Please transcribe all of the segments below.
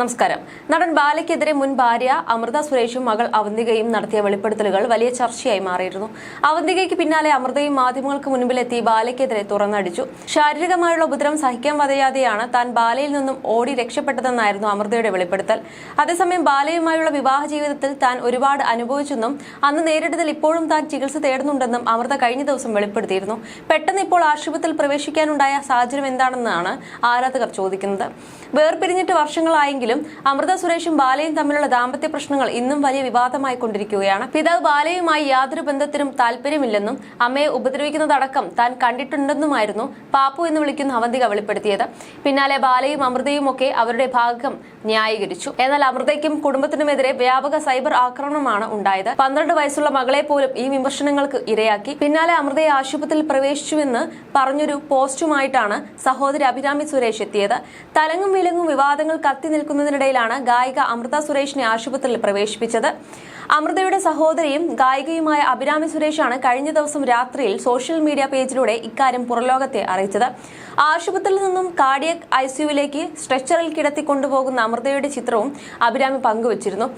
നമസ്കാരം. നടൻ ബാലയ്ക്കെതിരെ മുൻ ഭാര്യ അമൃത സുരേഷും മകൾ അവന്തികയും നടത്തിയ വെളിപ്പെടുത്തലുകൾ വലിയ ചർച്ചയായി മാറിയിരുന്നു. അവന്തികയ്ക്ക് പിന്നാലെ അമൃതയും മാധ്യമങ്ങൾക്ക് മുൻപിലെത്തി ബാലയ്ക്കെതിരെ തുറന്നടിച്ചു. ശാരീരികമായുള്ള ഉപദ്രവം സഹിക്കാൻ വതയാതെയാണ് താൻ ബാലയിൽ നിന്നും ഓടി രക്ഷപ്പെട്ടതെന്നായിരുന്നു അമൃതയുടെ വെളിപ്പെടുത്തൽ. അതേസമയം ബാലയുമായുള്ള വിവാഹ ജീവിതത്തിൽ താൻ ഒരുപാട് അനുഭവിച്ചെന്നും അന്ന് നേരിട്ടതിൽ ഇപ്പോഴും താൻ ചികിത്സ തേടുന്നുണ്ടെന്നും അമൃത കഴിഞ്ഞ ദിവസം വെളിപ്പെടുത്തിയിരുന്നു. പെട്ടെന്ന് ഇപ്പോൾ ആശുപത്രിയിൽ പ്രവേശിക്കാനുണ്ടായ സാഹചര്യം എന്താണെന്നാണ് ആരാധകർ ചോദിക്കുന്നത്. വേർപിരിഞ്ഞിട്ട് വർഷങ്ങളായെങ്കിലും അമൃത സുരേഷും ബാലയും തമ്മിലുള്ള ദാമ്പത്യ പ്രശ്നങ്ങൾ ഇന്നും വലിയ വിവാദമായി കൊണ്ടിരിക്കുകയാണ്. പിതാവ് ബാലയുമായി യാതൊരു ബന്ധത്തിനും താല്പര്യമില്ലെന്നും അമ്മയെ ഉപദ്രവിക്കുന്നതടക്കം താൻ കണ്ടിട്ടുണ്ടെന്നുമായിരുന്നു പാപ്പു എന്ന് വിളിക്കുന്ന അവന്തിക വെളിപ്പെടുത്തിയത്. പിന്നാലെ ബാലയും അമൃതയും ഒക്കെ അവരുടെ ഭാഗം ന്യായീകരിച്ചു. എന്നാൽ അമൃതയ്ക്കും കുടുംബത്തിനുമെതിരെ വ്യാപക സൈബർ ആക്രമണമാണ് ഉണ്ടായത്. പന്ത്രണ്ട് വയസ്സുള്ള മകളെ പോലും ഈ വിമർശനങ്ങൾക്ക് ഇരയാക്കി. പിന്നാലെ അമൃതയെ ആശുപത്രിയിൽ പ്രവേശിച്ചുവെന്ന് പറഞ്ഞൊരു പോസ്റ്റുമായിട്ടാണ് സഹോദരി അഭിരാമി സുരേഷ് എത്തിയത്. തലങ്ങും വിലങ്ങും വിവാദങ്ങൾ കത്തി നിൽക്കുന്നതിനിടയിലാണ് ഗായിക അമൃത സുരേഷിനെ ആശുപത്രിയിൽ പ്രവേശിപ്പിച്ചത്. അമൃതയുടെ സഹോദരിയും ഗായികയുമായ അഭിരാമി സുരേഷാണ് കഴിഞ്ഞ ദിവസം രാത്രിയിൽ സോഷ്യൽ മീഡിയ പേജിലൂടെ ഇക്കാര്യം പുറലോകത്തെ അറിയിച്ചത്. ആശുപത്രിയിൽ നിന്നും കാർഡിയക് ഐസിയുവിലേക്ക് സ്ട്രെച്ചറിൽ കിടത്തി കൊണ്ടുപോകുന്ന അമൃതയുടെ ചിത്രവും അഭിരാമി പങ്കുവച്ചിരുന്നു.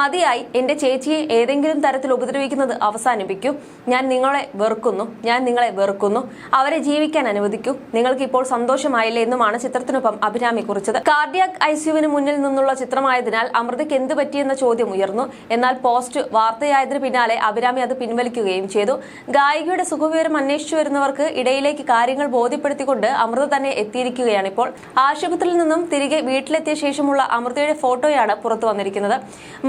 മതിയായി എന്റെ ചേച്ചിയെ ഏതെങ്കിലും തരത്തിൽ ഉപദ്രവിക്കുന്നത് അവസാനിപ്പിക്കൂ. ഞാൻ നിങ്ങളെ വെറുക്കുന്നു. ഞാൻ നിങ്ങളെ വെറുക്കുന്നു. അവരെ ജീവിക്കാൻ അനുവദിക്കൂ. നിങ്ങൾക്ക് ഇപ്പോൾ സന്തോഷമായില്ലേ എന്നുമാണ് ചിത്രത്തിനൊപ്പം അഭിരാമി കുറിച്ചത്. കാർഡിയാക് ഐസിയുവിന് മുന്നിൽ നിന്നുള്ള ചിത്രമായതിനാൽ അമൃതയ്ക്ക് എന്ത് പറ്റിയെന്ന ചോദ്യം ഉയർന്നു. എന്നാൽ പോസ്റ്റ് വാർത്തയായതിനു പിന്നാലെ അഭിരാമി അത് പിൻവലിക്കുകയും ചെയ്തു. ഗായികയുടെ സുഖവിവരം അന്വേഷിച്ചു വരുന്നവർക്ക് ഇടയിലേക്ക് കാര്യങ്ങൾ ബോധ്യപ്പെടുത്തിക്കൊണ്ട് അമൃത തന്നെ എത്തിയിരിക്കുകയാണ് ഇപ്പോൾ. ആശുപത്രിയിൽ നിന്നും തിരികെ വീട്ടിലെത്തിയ ശേഷമുള്ള അമൃതയുടെ ഫോട്ടോയാണ് പുറത്തു വന്നിരിക്കുന്നത്.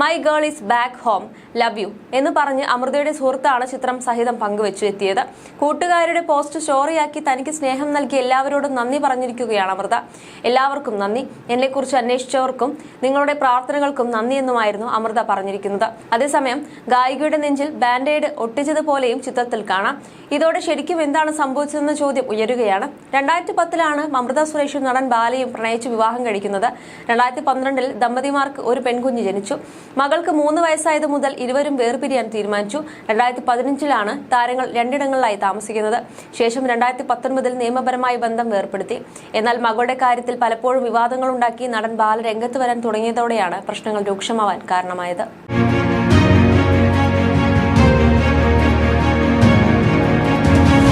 My girl is back home love you എന്ന് പറഞ്ഞ് അമൃതയുടെ സുഹൃത്താണ് ചിത്രം സഹിതം പങ്കുവച്ചു എത്തിയത്. കൂട്ടുകാരുടെ പോസ്റ്റ് സ്റ്റോറിയാക്കി തനിക്ക് സ്നേഹം നൽകി എല്ലാവരോടും നന്ദി പറഞ്ഞിരിക്കുകയാണ് അമൃത. എല്ലാവർക്കും നന്ദി. എന്നെക്കുറിച്ച് അന്വേഷിച്ചവർക്കും നിങ്ങളുടെ പ്രാർത്ഥനകൾക്കും നന്ദി എന്നുമായിരുന്നു അമൃത പറഞ്ഞിരിക്കുന്നത്. അതേസമയം ഗായികയുടെ നെഞ്ചിൽ ബാൻഡേഡ് ഒട്ടിച്ചതുപോലെയും ചിത്രത്തിൽ കാണാം. ഇതോടെ ശരിക്കും എന്താണ് സംഭവിച്ചതെന്ന ചോദ്യം ഉയരുകയാണ്. രണ്ടായിരത്തി പത്തിലാണ് മമൃത സുരേഷും നടൻ ബാലയും പ്രണയിച്ച് വിവാഹം കഴിക്കുന്നത്. രണ്ടായിരത്തി പന്ത്രണ്ടിൽ ദമ്പതിമാർക്ക് ഒരു പെൺകുഞ്ഞ് ജനിച്ചു. മകൾക്ക് മൂന്ന് വയസ്സായത് മുതൽ ഇരുവരും വേർപിരിയാൻ തീരുമാനിച്ചു. രണ്ടായിരത്തി പതിനഞ്ചിലാണ് താരങ്ങൾ രണ്ടിടങ്ങളിലായി താമസിക്കുന്നത്. ശേഷം രണ്ടായിരത്തി പത്തൊൻപതിൽ നിയമപരമായി ബന്ധം വേർപ്പെടുത്തി. എന്നാൽ മകളുടെ കാര്യത്തിൽ പലപ്പോഴും വിവാദങ്ങളുണ്ടാക്കി നടൻ ബാല രംഗത്ത് വരാൻ തുടങ്ങിയതോടെയാണ് പ്രശ്നങ്ങൾ രൂക്ഷമാവാൻ കാരണമായത്.